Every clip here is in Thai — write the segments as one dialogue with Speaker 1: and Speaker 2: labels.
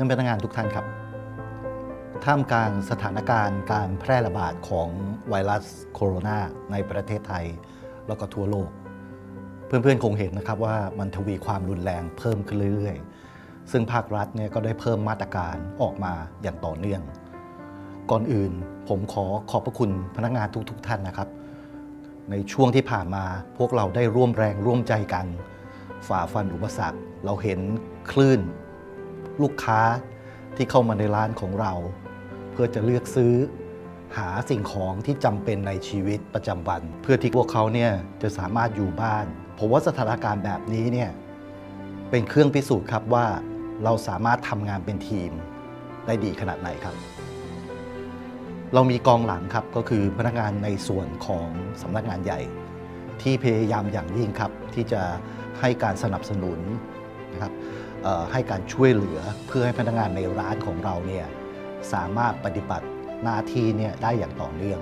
Speaker 1: พื่อนพนักงานทุกท่านครับ ท่ามกลางสถานการณ์การแพร่ระบาดของไวรัสโคโรนาในประเทศไทย แล้วก็ทั่วโลก เพื่อนๆคงเห็นนะครับว่ามันทวีความรุนแรงเพิ่มขึ้นเรื่อยๆ ซึ่งภาครัฐเนี่ยก็ได้เพิ่มมาตรการออกมาอย่างต่อเนื่อง ก่อนอื่นผมขอขอบพระคุณพนักงานทุก ๆ ท่านนะครับ ในช่วงที่ผ่านมาพวกเราได้ร่วมแรงร่วมใจกัน ฝ่าฟันอุปสรรคเราเห็นคลื่น ลูกค้าที่เข้ามาในร้านของเรา เพื่อจะเลือกซื้อหาสิ่งของที่จำเป็นในชีวิตประจำวัน เพื่อที่พวกเขาเนี่ยจะสามารถอยู่บ้านผมว่าสถานการณ์แบบนี้เนี่ยเป็นเครื่องพิสูจน์ครับว่าเราสามารถทำงานเป็นทีมได้ดีขนาดไหนครับ เรามีกองหลังครับก็คือพนักงานในส่วนของสำนักงานใหญ่ ที่พยายามอย่างยิ่งครับที่จะให้การสนับสนุนนะครับ ให้การช่วยเหลือเพื่อให้พนักงานในร้านของเราเนี่ยสามารถปฏิบัติหน้าที่เนี่ยได้อย่างต่อเนื่อง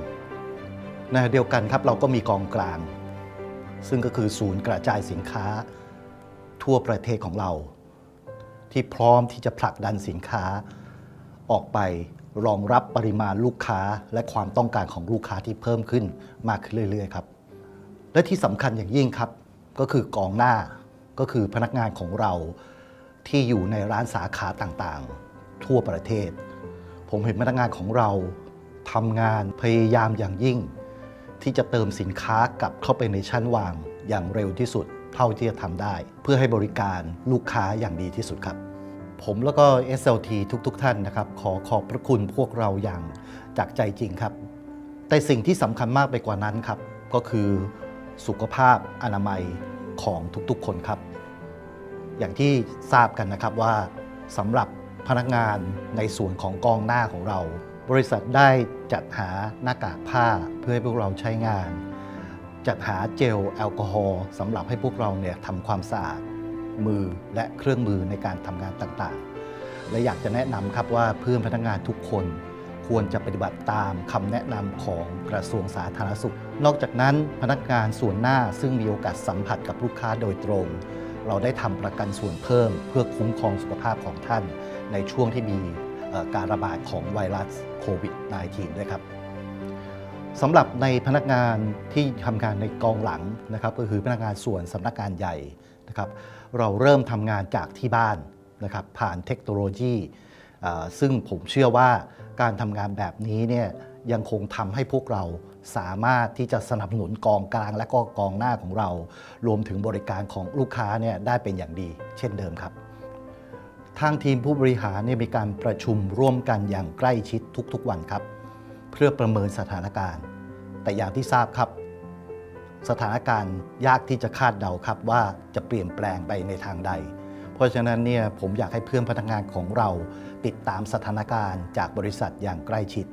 Speaker 1: ในขณะเดียวกันครับเราก็มีกองกลาง ซึ่งก็คือศูนย์กระจายสินค้า ทั่วประเทศของเรา ที่พร้อมที่จะผลักดันสินค้า ออกไปรองรับปริมาณลูกค้าและความต้องการของลูกค้าที่เพิ่มขึ้นมากขึ้นเรื่อยๆครับ และที่สำคัญอย่างยิ่งครับก็คือกองหน้าก็คือพนักงานของเรา ที่อยู่ในร้านสาขาต่างๆ ทั่วประเทศ ผมเห็นพนักงานของเราทำงานพยายามอย่างยิ่ง ที่จะเติมสินค้ากลับเข้าไปในชั้นวางอย่างเร็วที่สุดเท่าที่จะทำได้ เพื่อให้บริการลูกค้าอย่างดีที่สุดครับ ผมแล้วก็ SLT ทุกๆทท่านนะครับ ขอขอบพระคุณพวกเราอย่างจากใจจริงครับ แต่สิ่งที่สำคัญมากไปกว่านั้นครับ ก็คือสุขภาพอนามัยของทุกๆ คนครับ อย่างที่ทราบกันนะครับว่าสำหรับพนักงานในส่วนของกองหน้าของเรา บริษัทได้จัดหาหน้ากากผ้าเพื่อให้พวกเราใช้งาน จัดหาเจลแอลกอฮอล์สำหรับให้พวกเราเนี่ยทำความสะอาดมือและเครื่องมือในการทำงานต่างๆ และอยากจะแนะนำครับว่าเพื่อนพนักงานทุกคนควรจะปฏิบัติตามคำแนะนำของกระทรวงสาธารณสุข นอกจากนั้นพนักงานส่วนหน้าซึ่งมีโอกาสสัมผัสกับลูกค้าโดยตรง เราได้ทำประกันส่วนเพิ่ม เพื่อคุ้มครองสุขภาพของท่าน ในช่วงที่มีการระบาดของไวรัสโควิด -19 ด้วยครับสำหรับในพนักงานที่ทำงานในกองหลังนะครับก็คือพนักงานส่วนสำนักงานใหญ่นะครับเราเริ่มทำงานจากที่บ้านนะครับผ่านเทคโนโลยี ซึ่งผมเชื่อว่าการทำงานแบบนี้เนี่ยยังคงทำให้พวกเรา สามารถที่จะสนับสนุนกองกลางและก็กองหน้าของเรา รวมถึงบริการของลูกค้าเนี่ยได้เป็นอย่างดี เช่นเดิมครับ ทางทีมผู้บริหารเนี่ยมีการประชุมร่วมกันอย่างใกล้ชิดทุกๆวันครับ เพื่อประเมินสถานการณ์ แต่อย่างที่ทราบครับ สถานการณ์ยากที่จะคาดเดาครับว่าจะเปลี่ยนแปลงไปในทางใดเพราะฉะนั้นเนี่ยผมอยากให้เพื่อนพนักงานของเรา ติดตามสถานการณ์จากบริษัทอย่างใกล้ชิด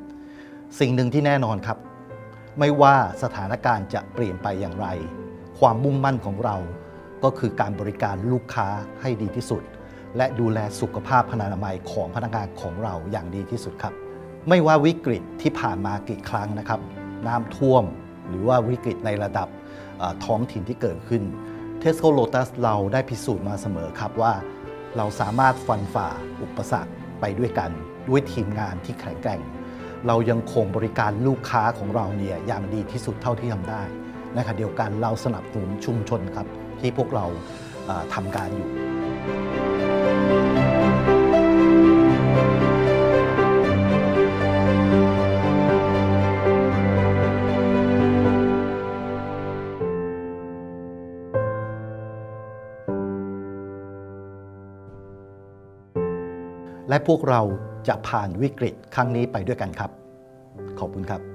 Speaker 1: สิ่งหนึ่งที่แน่นอนครับ ไม่ว่าสถานการณ์จะเปลี่ยนไปอย่างไร ความมุ่งมั่นของเราก็คือการบริการลูกค้าให้ดีที่สุด และดูแลสุขภาพพนานามัยของพนักงานของเราอย่างดีที่สุดครับ ไม่ว่าวิกฤตที่ผ่านมากี่ครั้งนะครับ น้ำท่วมหรือว่าวิกฤตในระดับท้องถิ่นที่เกิดขึ้นเทสโก้โ t ตัสเราได้พิสูจน์มาเสมอครับว่า เราสามารถฟันฝ่าอุปสรรคไปด้วยกัน ด้วยทีมงานที่แข็งแกร่ง เรายังคงบริการลูกค้าของเราเนี่ยอย่างดีที่สุดเท่าที่ทำได้นขณะเดียวกันเราสนับสนุนชุมชนครับที่พวกเราทำการอยู่และพวกเรา จะผ่านวิกฤตครั้งนี้ไปด้วยกันครับ ขอบคุณครับ